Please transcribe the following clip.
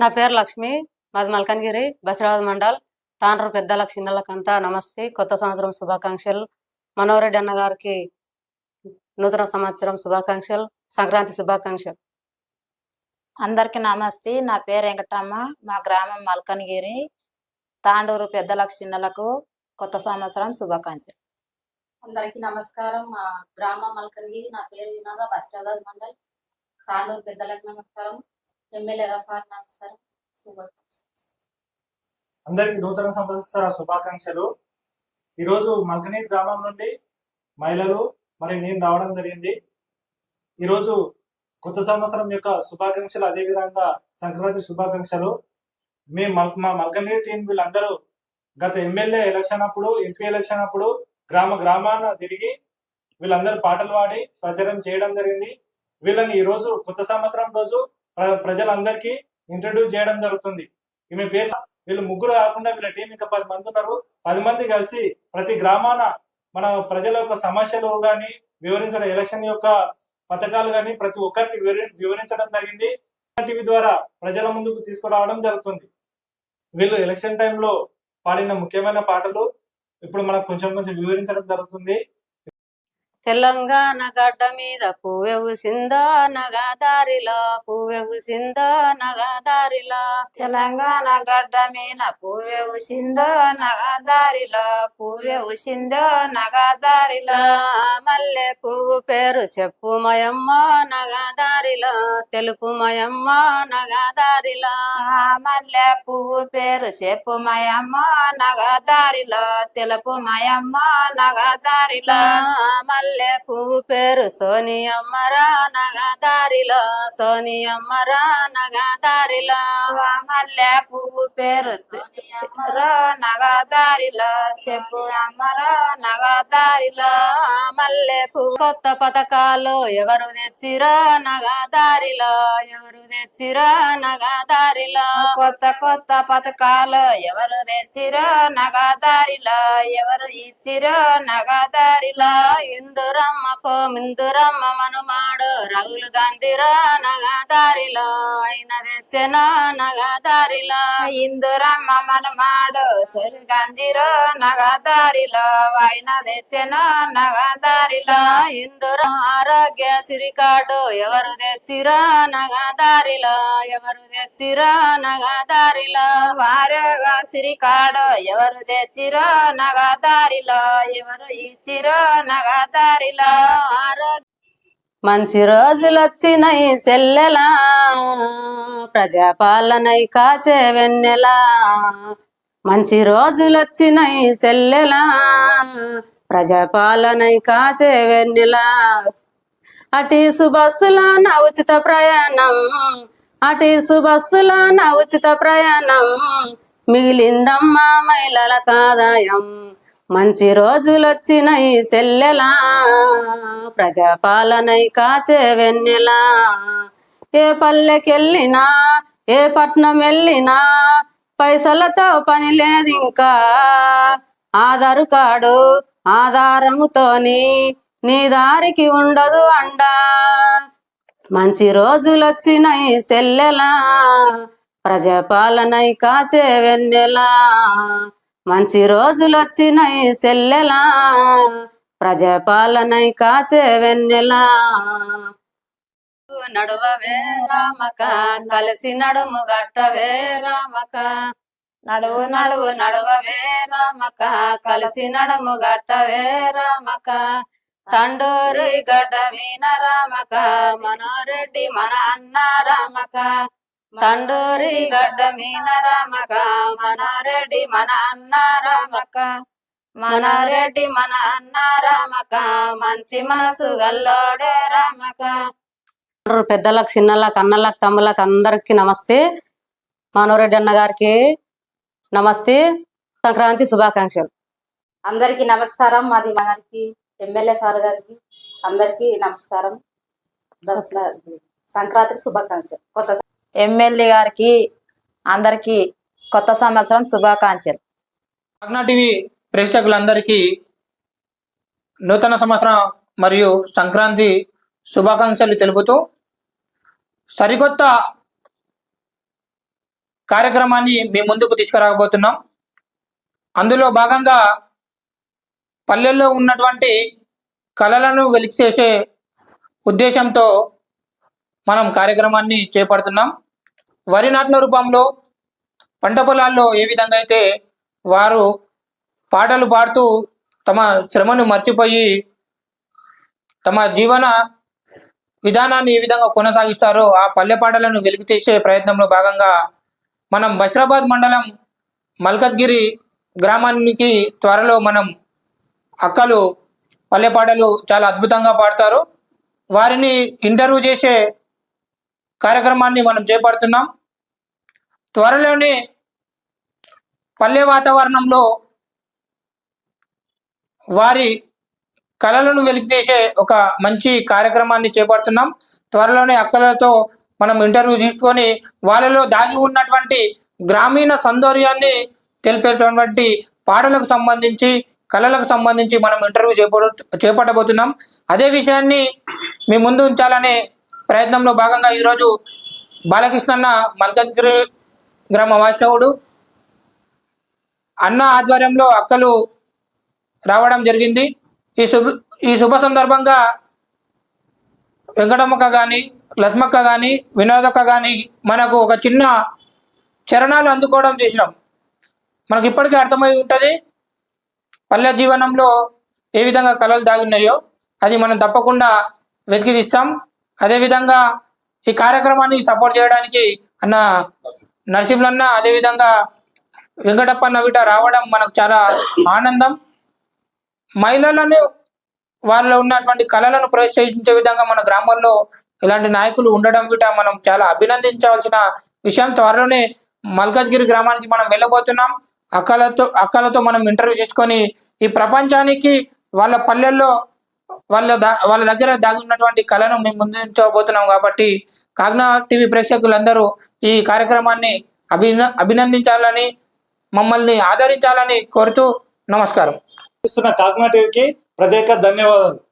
నా పేరు లక్ష్మి. మాది మల్కన్గిరి బసిరాబాద్ మండల్. తాండ్రు పెద్దలకు చిన్నలకంతా నమస్తే. కొత్త సంవత్సరం శుభాకాంక్షలు. మనోరెడ్డి అన్న గారికి నూతన సంవత్సరం శుభాకాంక్షలు. సంక్రాంతి శుభాకాంక్షలు. అందరికి నమస్తే. నా పేరు వెంకటమ్మ. మా గ్రామం మల్కనగిరి. తాండూరు పెద్దలకు చిన్నలకు కొత్త సంవత్సరం శుభాకాంక్షలు. అందరికీ నమస్కారం. మా గ్రామం మల్కరిగిరి నా పేరు వినోద బస్టాబాద్ మండల్. తాండూరు పెద్దలకు నమస్కారం. ఎమ్మెల్యే సార్ నమస్కారం అందరికి నూతన సంవత్సర శుభాకాంక్షలు. ఈరోజు మల్కనీ గ్రామం నుండి మహిళలు మరి నేను రావడం జరిగింది. ఈరోజు కొత్త సంవత్సరం యొక్క శుభాకాంక్షలు అదేవిధంగా సంక్రాంతి శుభాకాంక్షలు. మీ మల్ మా మల్కనగిరి టీం వీళ్ళందరూ గత ఎమ్మెల్యే ఎలక్షన్ అప్పుడు ఎంపీ ఎలక్షన్ అప్పుడు గ్రామ గ్రామాన తిరిగి వీళ్ళందరూ పాటలు పాడి ప్రచారం చేయడం జరిగింది. వీళ్ళని ఈ రోజు కొత్త సంవత్సరం రోజు ప్రజలందరికీ ఇంట్రడ్యూస్ చేయడం జరుగుతుంది. ఈమె పేరు వీళ్ళు ముగ్గురు కాకుండా వీళ్ళ టీం ఇంకా పది మంది ఉన్నారు. పది మంది కలిసి ప్రతి గ్రామాన మన ప్రజల యొక్క సమస్యలు కానీ వివరించడం ఎలక్షన్ యొక్క పథకాలు కానీ ప్రతి ఒక్కరికి వివరించడం జరిగింది. టీవీ ద్వారా ప్రజల ముందుకు తీసుకురావడం జరుగుతుంది. వీళ్ళు ఎలక్షన్ టైంలో పాడిన ముఖ్యమైన పాటలు ఇప్పుడు మనకు కొంచెం కొంచెం వివరించడం జరుగుతుంది. తెలంగాణ గడ్డ మీద పువ్వె ఊసిందో నగా దారిలో పువ్వె ఊసిందో నగా దారిలో. తెలంగాణ గడ్డ మీద పువ్వే ఉసిందో నగదారిలో పువ్వే ఉసిందో నగదారిలో మల్లె పువ్వు పేరు చెప్పు మయమ్మ నగా దారిలో తెలుపు మయమ్మ నగా దారిలో మల్లె పువ్వు పేరు చెప్పు మయమ్మ నగదారిలో తెలుపు మయమ్మ నగదారిలో మల్లె పువ్వు పేరు సోనియమ్మరా నగా దారిలో. సోనియమ్మరా నగా దారిలో. మల్లె పువ్వు పేరు రో నగదారిలో చెప్పు అమ్మరో నగదారిలో మల్లె పువ్వు కొత్త పథకాలు ఎవరు తెచ్చిరా నగా దారిలో. ఎవరు తెచ్చిరా నగా దారిలో. కొత్త కొత్త పథకాలు ఎవరు తెచ్చిరో నగదారిలో ఎవరు ఇచ్చిరో నగదారిలో ఇందురమ్మకో మిందురమ్మ మనుమాడు రాహుల్ గాంధీరా నగా దారిలో అయిన తెచ్చెనా నగా దారిలో ఇందురమ్మ మనమాడు చెరు గంజిరో నగదారిలో వైన తెచ్చెనో నగదారిలో ఇందుర ఆరోగ్య సిరికాడు ఎవరు తెచ్చిరా నగా దారిలో ఎవరు తెచ్చిరా నగా దారిలో వారుగా సిరికాడు ఎవరు తెచ్చిరో నగదారిలో ఎవరు ఇచ్చిరో నగదారిలో ఆరోగ్య మంచి రోజులు వచ్చినాయి సెల్లెలా ప్రజాపాలనై కాచే వెన్నెలా. మంచి రోజులు వచ్చినాయి సెల్లెలా ప్రజాపాలనై కాచే వెన్నెలా. అటీసు బస్సులో నా ఉచిత ప్రయాణం అటీసు బస్సులో నా ఉచిత ప్రయాణం మిగిలిందమ్మా మహిళల కాదాయం. మంచి రోజులొచ్చినై సెల్లెలా. ప్రజాపాలనై కాచే వెన్నెలా. ఏ పల్లెకెళ్ళినా ఏ పట్నం వెళ్ళినా పైసలతో పని లేదు ఇంకా ఆధారు కార్డు ఆధారముతోని నీ దారికి ఉండదు అండా. మంచి రోజులు సెల్లెలా. ప్రజాపాలనై కాచే వెన్నెలా? మంచి రోజులు వచ్చినాయి సెల్లెలా? ప్రజాపాలనై కాచే వెన్నెలా? నడువవే రామక కలిసి నడుము గట్టవే రామక. నడువు నడువు నడువవే రామక కలిసి నడుము గట్టవే రామక. తండూరి గడ్డ మీన రామక మనోరెడ్డి మన అన్న రామక. తండూరి గడ్డ మీన రామక మనోరెడ్డి మన అన్న రామక మనోరెడ్డి మన అన్న రామక మంచి మనసు గల్లోడే రామక పెద్దలకు చిన్నలకు అన్నలకు తమ్ములకు అందరికి నమస్తే. మనోరెడ్డి అన్న గారికి నమస్తే. సంక్రాంతి శుభాకాంక్షలు. అందరికీ నమస్కారం. మాది మా గారికి ఎమ్మెల్యే సార్ గారికి అందరికీ నమస్కారం. సంక్రాంతి శుభాకాంక్షలు. కొత్త ఎమ్మెల్యే గారికి అందరికి కొత్త సంవత్సరం శుభాకాంక్షలు. అగ్నా టీవీ ప్రేక్షకులందరికీ నూతన సంవత్సరం మరియు సంక్రాంతి శుభాకాంక్షలు తెలుపుతూ సరికొత్త కార్యక్రమాన్ని మీ ముందుకు తీసుకురాబోతున్నాం. అందులో భాగంగా పల్లెల్లో ఉన్నటువంటి కళలను వెలిక్ చేసే ఉద్దేశంతో మనం కార్యక్రమాన్ని చేపడుతున్నాం. వరి నాట్ల రూపంలో పంట పొలాల్లో ఏ విధంగా అయితే వారు పాటలు పాడుతూ తమ శ్రమను మర్చిపోయి తమ జీవన విధానాన్ని ఏ విధంగా కొనసాగిస్తారో ఆ పల్లె పాటలను వెలికి తీసే ప్రయత్నంలో భాగంగా మనం బష్రాబాద్ మండలం మల్కజ్గిరి గ్రామానికి త్వరలో మనం అక్కలు పల్లె పాటలు చాలా అద్భుతంగా పాడతారు. వారిని ఇంటర్వ్యూ చేసే కార్యక్రమాన్ని మనం చేపడుతున్నాం. త్వరలోనే పల్లె వాతావరణంలో వారి కళలను వెలికితీసే ఒక మంచి కార్యక్రమాన్ని చేపడుతున్నాం. త్వరలోనే అక్కలతో మనం ఇంటర్వ్యూ తీసుకొని వాళ్ళలో దాగి ఉన్నటువంటి గ్రామీణ సౌందర్యాన్ని తెలిపేటటువంటి పాటలకు సంబంధించి కళలకు సంబంధించి మనం ఇంటర్వ్యూ చేపడు చేపట్టబోతున్నాం. అదే విషయాన్ని మీ ముందు ఉంచాలనే ప్రయత్నంలో భాగంగా ఈరోజు బాలకృష్ణన్న మల్కజ్గిరి గ్రామ వాస్తవుడు అన్న ఆధ్వర్యంలో అక్కలు రావడం జరిగింది. ఈ శుభ ఈ శుభ సందర్భంగా వెంకటమ్మక్క కానీ లక్ష్మక్క కానీ వినోదక్క కానీ మనకు ఒక చిన్న చరణాలు అందుకోవడం చేసినాం. మనకి ఇప్పటికీ అర్థమై ఉంటుంది పల్లె జీవనంలో ఏ విధంగా కళలు దాగున్నాయో అది మనం తప్పకుండా వెతికి తీస్తాం అదేవిధంగా ఈ కార్యక్రమాన్ని సపోర్ట్ చేయడానికి అన్న నరసింహన్న అదేవిధంగా వెంకటప్పన్న వీట రావడం మనకు చాలా ఆనందం. మహిళలను వాళ్ళలో ఉన్నటువంటి కళలను ప్రోత్సహించే విధంగా మన గ్రామంలో ఇలాంటి నాయకులు ఉండడం విట మనం చాలా అభినందించవలసిన విషయం. త్వరలోనే మల్కజ్గిరి గ్రామానికి మనం వెళ్ళబోతున్నాం. అక్కలతో అక్కలతో మనం ఇంటర్వ్యూ చేసుకొని ఈ ప్రపంచానికి వాళ్ళ పల్లెల్లో వాళ్ళ దా- వాళ్ళ దగ్గర దాగి ఉన్నటువంటి కళను మేము ముందుంచబోతున్నాం కాబట్టి కాగ్నా టీవీ ప్రేక్షకులందరూ ఈ కార్యక్రమాన్ని అభిన అభినందించాలని మమ్మల్ని ఆదరించాలని కోరుతూ నమస్కారం. ఇస్తున్న కాకినాడ టీవీకి ప్రత్యేక ధన్యవాదాలు.